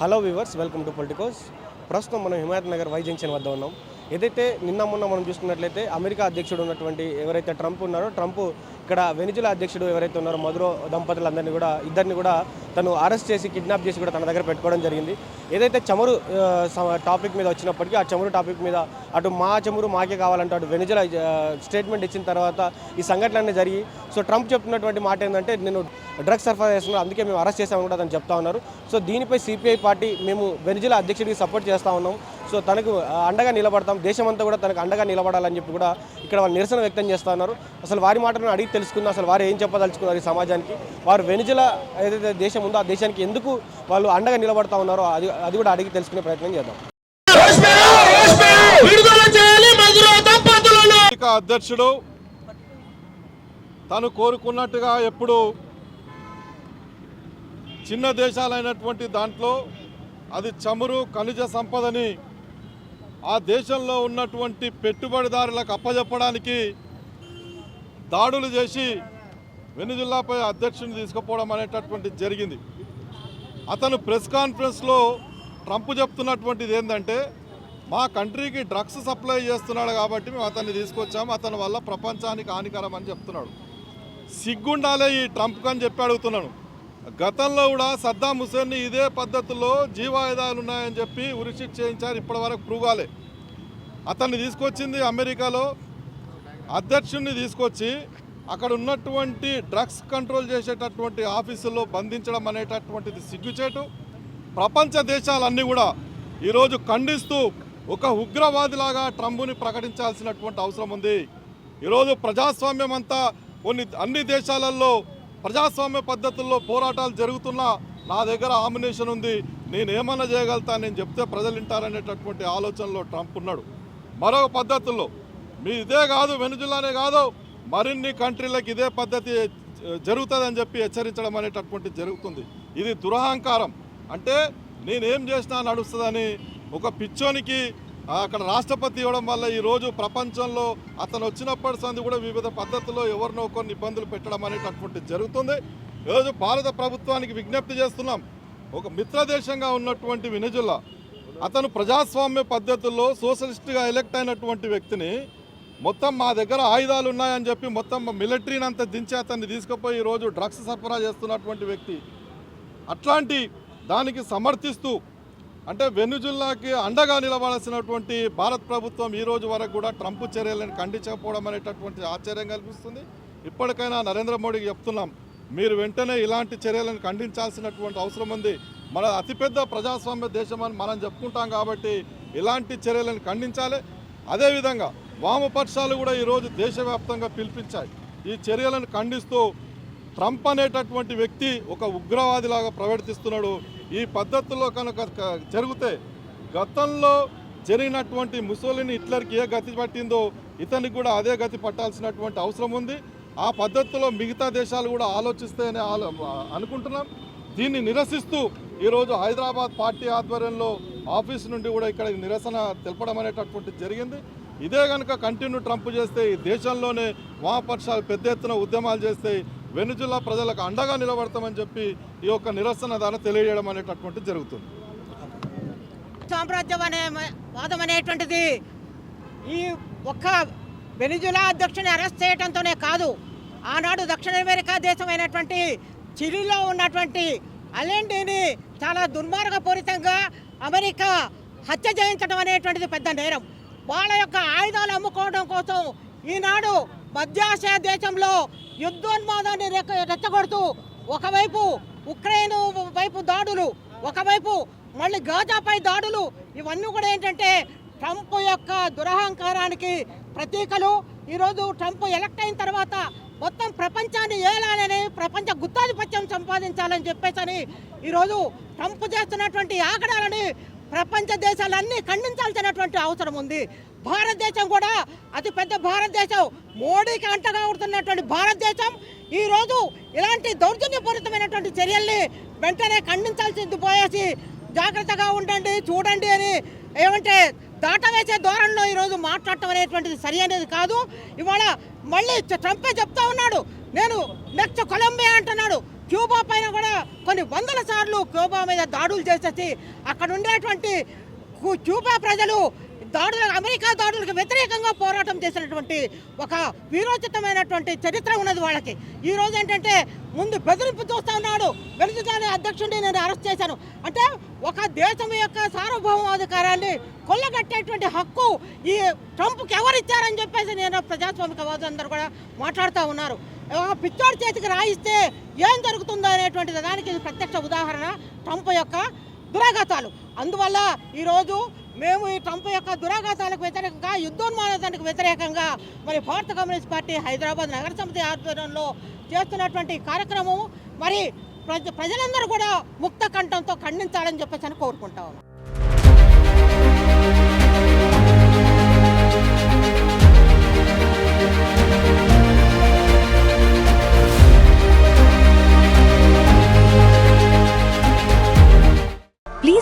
Hello viewers welcome to Politicos. ప్రస్తుతం మనం Himayat Nagar Y junction వద్ద ఉన్నాం. ఏదైతే నిన్న మొన్న మనం చూసుకున్నట్లయితే అమెరికా అధ్యక్షుడు ఉన్నటువంటి ఎవరైతే ట్రంప్ ఉన్నారో ట్రంప్ ఇక్కడ వెనిజులా అధ్యక్షుడు ఎవరైతే ఉన్నారో మధురో దంపతులందరినీ కూడా ఇద్దరిని కూడా తను అరెస్ట్ చేసి కిడ్నాప్ చేసి కూడా తన దగ్గర పెట్టుకోవడం జరిగింది. ఏదైతే చమురు టాపిక్ మీద వచ్చినప్పటికీ ఆ చమురు టాపిక్ మీద అటు మా చమురు మాకే కావాలంటే అటు వెనిజులా స్టేట్మెంట్ ఇచ్చిన తర్వాత ఈ సంఘటనలన్నీ జరిగి సో ట్రంప్ చెప్తున్నటువంటి మాట ఏంటంటే నేను డ్రగ్స్ సరఫరా చేస్తున్నాను అందుకే మేము అరెస్ట్ చేసామని కూడా తను చెప్తా ఉన్నారు. సో దీనిపై సిపిఐ పార్టీ మేము వెనిజులా అధ్యక్షుడికి సపోర్ట్ చేస్తూ ఉన్నాం. సో తనకు ఆ, అండగా నిలబడతాం. దేశమంతా కూడా తనకు అండగా నిలబడాలని చెప్పి కూడా ఇక్కడ వాళ్ళు నిరసన వ్యక్తం చేస్తూ ఉన్నారు. అసలు వారి మాటలను అడిగి తెలుసుకుందాం. అసలు వారు ఏం చెప్పదలుచుకున్నారు ఈ సమాజానికి? వారు వెనుజల ఏదైతే దేశం ఉందో ఆ దేశానికి ఎందుకు వాళ్ళు అండగా నిలబడతా ఉన్నారో అది అది కూడా అడిగి తెలుసుకునే ప్రయత్నం చేద్దాం. అధ్యక్షుడు తను కోరుకున్నట్టుగా ఎప్పుడు చిన్న దేశాలైనటువంటి దాంట్లో అది చమురు ఖనిజ సంపదని ఆ దేశంలో ఉన్నటువంటి పెట్టుబడిదారులకు అప్పజెప్పడానికి దాడులు చేసి వెనుజిల్లాపై అధ్యక్షుని తీసుకుపోవడం అనేటటువంటి జరిగింది. అతను ప్రెస్ కాన్ఫరెన్స్లో ట్రంప్ చెప్తున్నటువంటిది ఏంటంటే మా కంట్రీకి డ్రగ్స్ సప్లై చేస్తున్నాడు కాబట్టి మేము అతన్ని తీసుకొచ్చాము అతని వల్ల ప్రపంచానికి హానికరం అని చెప్తున్నాడు. సిగ్గుండాలే ఈ ట్రంప్కి అని చెప్పి అడుగుతున్నాను. గతంలో కూడా సద్దాం హుసేన్ని ఇదే పద్ధతిలో జీవాయుధాలు ఉన్నాయని చెప్పి ఉరిషిట్ చేయించారు. ఇప్పటి వరకు ప్రూవ్ కాలే. అతన్ని తీసుకొచ్చింది అమెరికాలో. అధ్యక్షుడిని తీసుకొచ్చి అక్కడ ఉన్నటువంటి డ్రగ్స్ కంట్రోల్ చేసేటటువంటి ఆఫీసుల్లో బంధించడం అనేటటువంటిది సిగ్గుచేటు. ప్రపంచ దేశాలన్నీ కూడా ఈరోజు ఖండిస్తూ ఒక ఉగ్రవాదిలాగా ట్రంప్ని ప్రకటించాల్సినటువంటి అవసరం ఉంది. ఈరోజు ప్రజాస్వామ్యం అంతా కొన్ని అన్ని దేశాలలో ప్రజాస్వామ్య పద్ధతుల్లో పోరాటాలు జరుగుతున్నా నా దగ్గర ఆమినేషన్ ఉంది. నేనేమన్నా చేయగలుగుతా నేను చెప్తే ప్రజలు వింటారనేటటువంటి ఆలోచనలో ట్రంప్ ఉన్నాడు. మరో పద్ధతుల్లో మీ ఇదే కాదు వెనుజులానే కాదు మరిన్ని కంట్రీలకు ఇదే పద్ధతి జరుగుతుందని చెప్పి హెచ్చరించడం అనేటటువంటి జరుగుతుంది. ఇది దురహంకారం. అంటే నేనేం చేసినా నడుస్తుందని ఒక పిచ్చోనికి అక్కడ రాష్ట్రపతి ఇవ్వడం వల్ల ఈరోజు ప్రపంచంలో అతను వచ్చినప్పటి సంది కూడా వివిధ పద్ధతుల్లో ఎవరినో కొన్ని ఇబ్బందులు పెట్టడం అనేటటువంటి జరుగుతుంది. ఈరోజు భారత ప్రభుత్వానికి విజ్ఞప్తి చేస్తున్నాం. ఒక మిత్రదేశంగా ఉన్నటువంటి వెనుజులా అతను ప్రజాస్వామ్య పద్ధతుల్లో సోషలిస్ట్గా ఎలక్ట్ అయినటువంటి వ్యక్తిని మొత్తం మా దగ్గర ఆయుధాలు ఉన్నాయని చెప్పి మొత్తం మిలిటరీని అంతా దించి అతన్ని తీసుకుపోయి ఈరోజు డ్రగ్స్ సరఫరా చేస్తున్నటువంటి వ్యక్తి. అట్లాంటి దానికి సమర్థిస్తూ అంటే వెనుజుల్లాకి అండగా నిలబడాల్సినటువంటి భారత్ ప్రభుత్వం ఈ రోజు వరకు కూడా ట్రంప్ చర్యలను ఖండించకపోవడం అనేటటువంటి ఆశ్చర్యం కల్పిస్తుంది. ఇప్పటికైనా నరేంద్ర మోడీకి చెప్తున్నాం మీరు వెంటనే ఇలాంటి చర్యలను ఖండించాల్సినటువంటి అవసరం ఉంది. మన అతిపెద్ద ప్రజాస్వామ్య దేశం అని మనం చెప్పుకుంటాం కాబట్టి ఇలాంటి చర్యలను ఖండించాలి. అదేవిధంగా వామపక్షాలు కూడా ఈరోజు దేశవ్యాప్తంగా పిలిపించాయి. ఈ చర్యలను ఖండిస్తూ ట్రంప్ అనేటటువంటి వ్యక్తి ఒక ఉగ్రవాదిలాగా ప్రవర్తిస్తున్నాడు. ఈ పద్ధతుల్లో కనుక జరిగితే గతంలో జరిగినటువంటి ముసోలిని హిట్లర్కి ఏ గతి పట్టిందో ఇతనికి కూడా అదే గతి పట్టాల్సినటువంటి అవసరం ఉంది. ఆ పద్ధతిలో మిగతా దేశాలు కూడా ఆలోచిస్తాయని ఆలో అనుకుంటున్నాం. దీన్ని నిరసిస్తూ ఈరోజు హైదరాబాద్ పార్టీ ఆధ్వర్యంలో ఆఫీస్ నుండి కూడా ఇక్కడ నిరసన తెలపడం అనేటటువంటి జరిగింది. ఇదే కనుక కంటిన్యూ ట్రంప్ చేస్తే ఈ దేశంలోనే వామపక్షాలు పెద్ద ఎత్తున ఉద్యమాలు చేస్తే వెనుజులా ప్రజలకు అండగా నిలబడతామని చెప్పి ఈ యొక్క నిరసన ద్వారా తెలియజేయడం అనేటటువంటి జరుగుతుంది. సామ్రాజ్యం అనే వాదం అనేటువంటిది ఈ ఒక్క వెనిజులా అధ్యక్షుని అరెస్ట్ చేయడంతోనే కాదు ఆనాడు దక్షిణ అమెరికా దేశమైనటువంటి చిలీలో ఉన్నటువంటి అలెండీని చాలా దుర్మార్గపూరితంగా అమెరికా హత్య చేయించడం అనేటువంటిది పెద్ద నేరం. వాళ్ళ యొక్క ఆయుధాలు అమ్ముకోవడం కోసం ఈనాడు మధ్యాసియా దేశంలో యుద్ధోన్మాదాన్ని రెక్క రెచ్చగొడుతూ ఒకవైపు ఉక్రెయిన్ వైపు దాడులు ఒకవైపు మళ్ళీ గాజాపై దాడులు ఇవన్నీ కూడా ఏంటంటే ట్రంప్ యొక్క దురహంకారానికి ప్రతీకలు. ఈరోజు ట్రంప్ ఎలక్ట్ అయిన తర్వాత మొత్తం ప్రపంచాన్ని ఏలాలని ప్రపంచ గుత్తాధిపత్యం సంపాదించాలని చెప్పేసని ఈరోజు ట్రంప్ చేస్తున్నటువంటి ఆగడాలని ప్రపంచ దేశాలన్నీ ఖండించాల్సినటువంటి అవసరం ఉంది. భారతదేశం కూడా అతిపెద్ద భారతదేశం. మోడీకి అంటగా ఉంటున్నటువంటి భారతదేశం ఈరోజు ఇలాంటి దౌర్జన్యపూరితమైనటువంటి చర్యల్ని వెంటనే ఖండించాల్సింది పోయేసి జాగ్రత్తగా ఉండండి చూడండి అని ఏమంటే దాటవేసే ధోరణిలో ఈరోజు మాట్లాడటం అనేటువంటిది సరి అనేది కాదు. ఇవాళ మళ్ళీ ట్రంపే చెప్తా ఉన్నాడు. నేను నెక్స్ట్ కొలంబియా అంటున్నాడు. క్యూబా పైన కూడా కొన్ని వందల సార్లు క్యూబా మీద దాడులు చేసేసి అక్కడ ఉండేటువంటి కు- క్యూబా ప్రజలు దాడులు అమెరికా దాడులకు వ్యతిరేకంగా పోరాటం చేసినటువంటి ఒక వీరోచితమైనటువంటి చరిత్ర ఉన్నది వాళ్ళకి. ఈ రోజు ఏంటంటే ముందు బెదిరింపు చూస్తా ఉన్నాడు. వెనుజులాని అధ్యక్షుడిని నేను అరెస్ట్ చేశాను. అంటే ఒక దేశం యొక్క సార్వభౌమాధికారాన్ని కొల్లగట్టేటువంటి హక్కు ఈ ట్రంప్కి ఎవరిచ్చారని చెప్పేసి నేను ప్రజాస్వామికవాదులందరూ కూడా మాట్లాడుతూ ఉన్నారు. పిచ్చోడి చేతికి రాయిస్తే ఏం జరుగుతుందో అనేటువంటిది దానికి ఇది ప్రత్యక్ష ఉదాహరణ ట్రంప్ యొక్క దురాఘాతాలు. అందువల్ల ఈరోజు మేము ఈ ట్రంప్ యొక్క దురాఘాతాలకు వ్యతిరేకంగా యుద్ధోన్మాదానికి వ్యతిరేకంగా మరి భారత కమ్యూనిస్ట్ పార్టీ హైదరాబాద్ నగర సమితి ఆధ్వర్యంలో చేస్తున్నటువంటి కార్యక్రమం మరి ప్రజ ప్రజలందరూ కూడా ముక్త కంఠంతో ఖండించాలని చెప్పేసి అని కోరుకుంటా ఉన్నాం.